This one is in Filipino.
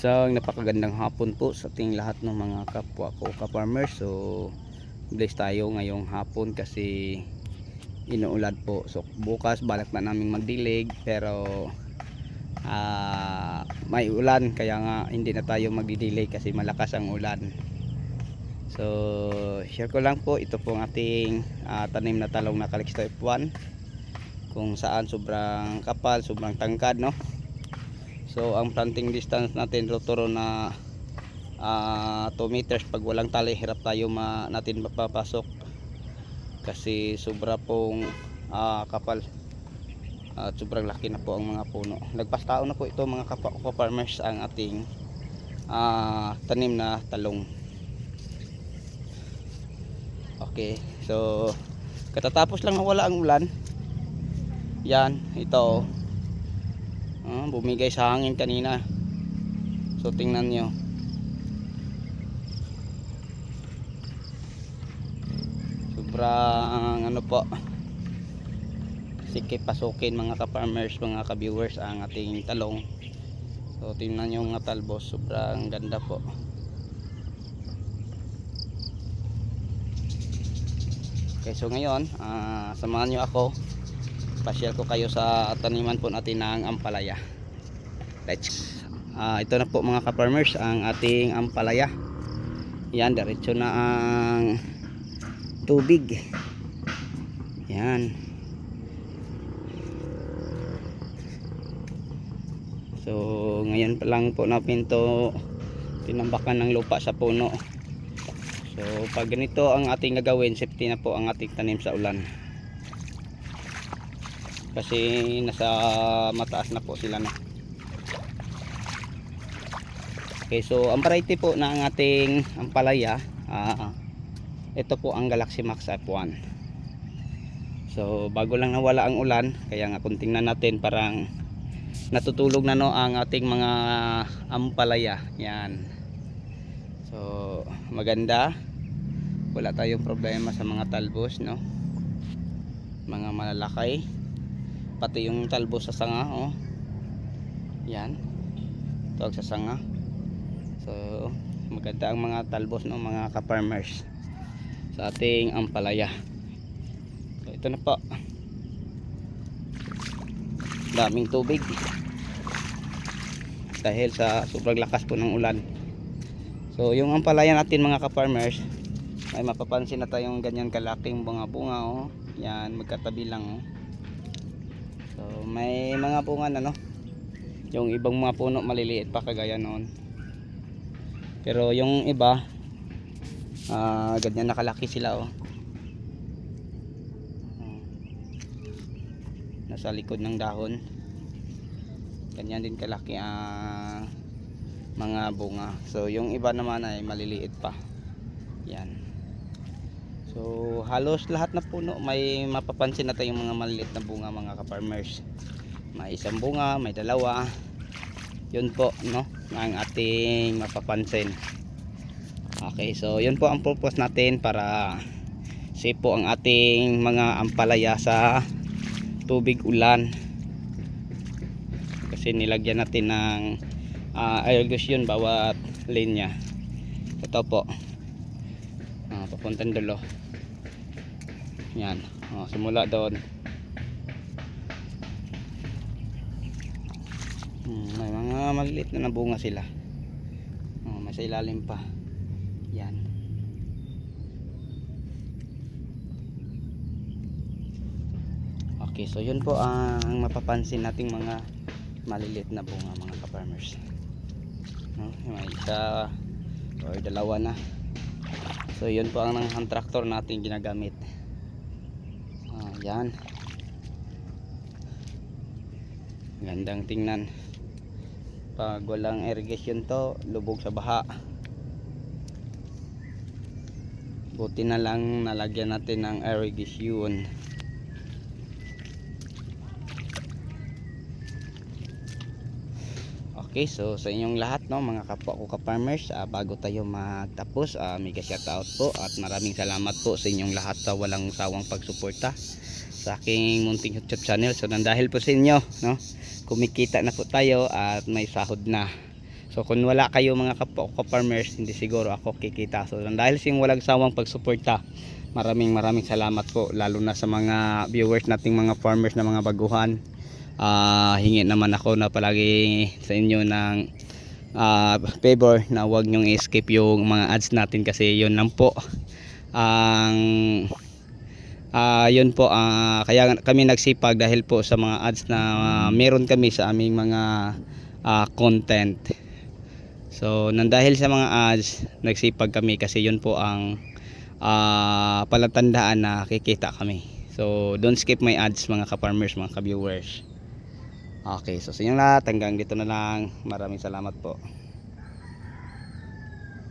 Isang napakagandang hapon po sa ating lahat ng mga kapwa ko ka-farmers. So, bless tayo ngayong hapon kasi inuulad po. So, bukas balak na namin magdilig pero ah, may ulan kaya nga hindi na tayo magdidilig kasi malakas ang ulan. So, share ko lang po ito po ang ating ah, tanim na talong na Calixto F1 kung saan sobrang kapal, sobrang tangkad no. So ang planting distance natin rotoro na ah, 2 meters pag walang tali hirap tayo ma natin mapapasok kasi sobra pong ah, kapal at sobrang laki na po ang mga puno. Nagpastao na po ito mga farmers ang ating ah, tanim na talong. Okay, so katatapos lang nawala ang ulan. Yan, ito. Ah, bumigay sa hangin kanina. So tingnan nyo. Sobrang ano po. Sige pasukin mga ka-farmers, mga ka-viewers ang ating talong. So tingnan nyo mga talbos, sobrang ganda po. Okay, so ngayon, ah, samahan nyo ako pasyal ko kayo sa taniman po natin ng ampalaya. Let's ah, ito na po mga ka-farmers ang ating ampalaya. Yan diretso na ang tubig. Yan. So ngayon pa lang po natin to tinambakan ng lupa sa puno. So pag ganito ang ating gagawin safety na po ang ating tanim sa ulan kasi nasa mataas na po sila na. Okay so ang variety po ng ating ampalaya ah, ito po ang Galaxy Max F1 so bago lang nawala ang ulan kaya nga kung tingnan natin parang natutulog na no ang ating mga ampalaya. Yan. So maganda. Wala tayong problema sa mga talbos no? Mga malalakay pati yung talbo sa sanga oh. Yan. Tuwag sa sanga. So maganda ang mga talbos ng mga ka-farmers sa ating ampalaya. So ito na po. Daming tubig. Dahil sa sobrang lakas po ng ulan. So yung ampalaya natin mga ka-farmers ay mapapansin na tayong ganyan kalaking bunga bunga oh. Yan magkatabi lang oh So may mga bunga na no. Yung ibang mga puno maliliit pa kagaya noon. Pero yung iba ah ganyan nakalaki sila oh. Nasa likod ng dahon. Ganyan din kalaki ang mga bunga. So yung iba naman ay maliliit pa. Yan. So halos lahat na puno may mapapansin na tayong mga maliliit na bunga mga ka-farmers. May isang bunga, may dalawa. Yun po no ang ating mapapansin. Okay, so yun po ang purpose natin para safe po ang ating mga ampalaya sa tubig ulan. Kasi nilagyan natin ng uh, irrigation bawat linya. Ito po. Papuntang dulo. Yan. Oh, simula doon. Hmm, may mga maliliit na nabunga sila. Oh, may sa ilalim pa. Yan. Okay so yun po ang mapapansin nating mga maliliit na bunga mga ka-farmers. No? may isa or dalawa na so yun po ang hand tractor natin ginagamit. Ah, yan gandang tingnan. Pag walang irrigation to lubog sa baha. Buti na lang nalagyan natin ng irrigation Okay, so sa inyong lahat no, mga kapwa ko ka-farmers, ah, bago tayo magtapos, ah, mega shoutout po at maraming salamat po sa inyong lahat sa walang sawang pagsuporta sa aking munting YouTube channel. So nang dahil po sa inyo, no, kumikita na po tayo at may sahod na. So kung wala kayo mga kapwa ko farmers, hindi siguro ako kikita. So dahil sing walang sawang pagsuporta, maraming maraming salamat po lalo na sa mga viewers nating mga farmers na mga baguhan. Ah, hingi naman ako na palagi sa inyo ng ah, favor na wag nyong i-skip yung mga ads natin kasi yun lang po ang ah yun po ah, kaya kami nagsipag dahil po sa mga ads na ah, meron kami sa aming mga ah, content. So nang dahil sa mga ads nagsipag kami kasi yun po ang ah, palatandaan na kikita kami. So don't skip my ads mga ka-farmers mga ka-viewers okay so sa inyo lahat hanggang dito na lang. Maraming salamat po